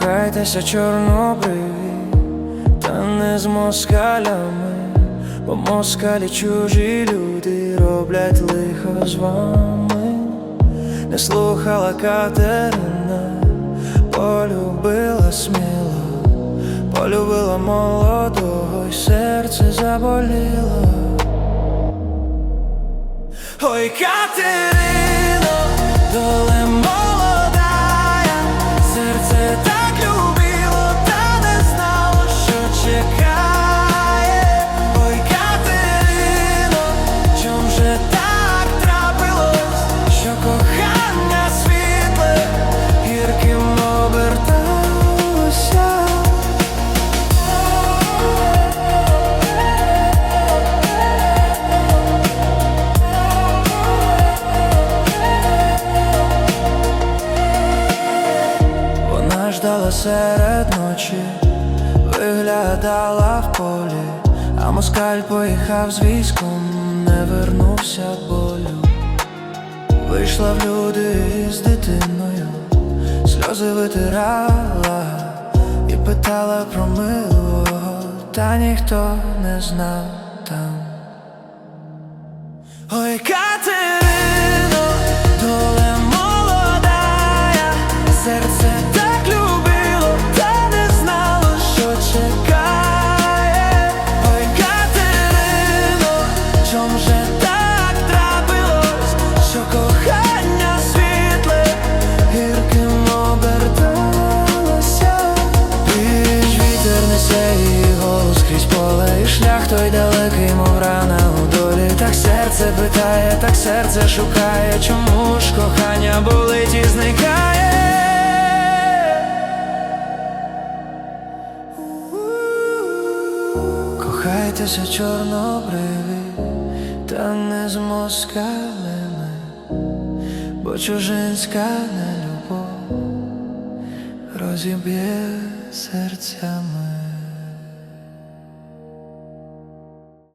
Кохайтеся чорнобриві, та не з москалями, бо москалі чужі люди роблять лихо з вами. Не слухала Катерина, полюбила сміло, полюбила молодого, й серце заболіло. Ой, Катерино, доле Вона серед ночі, виглядала в полі, а москаль поїхав з військом, не вернувся болю. Вийшла в люди з дитиною, сльози витирала і питала про милого, та ніхто не знав там. Ой, Катерино, чом же так трапилось, що кохання світле гірким оберталося. Піч вітер несе поле шлях той далекий, мов рана у долі. Так серце питає, так серце шукає, чому ж кохання болить і. Кохайтеся чорнобриві, з москалями, бо чужинська нелюбов розіб'є серцями.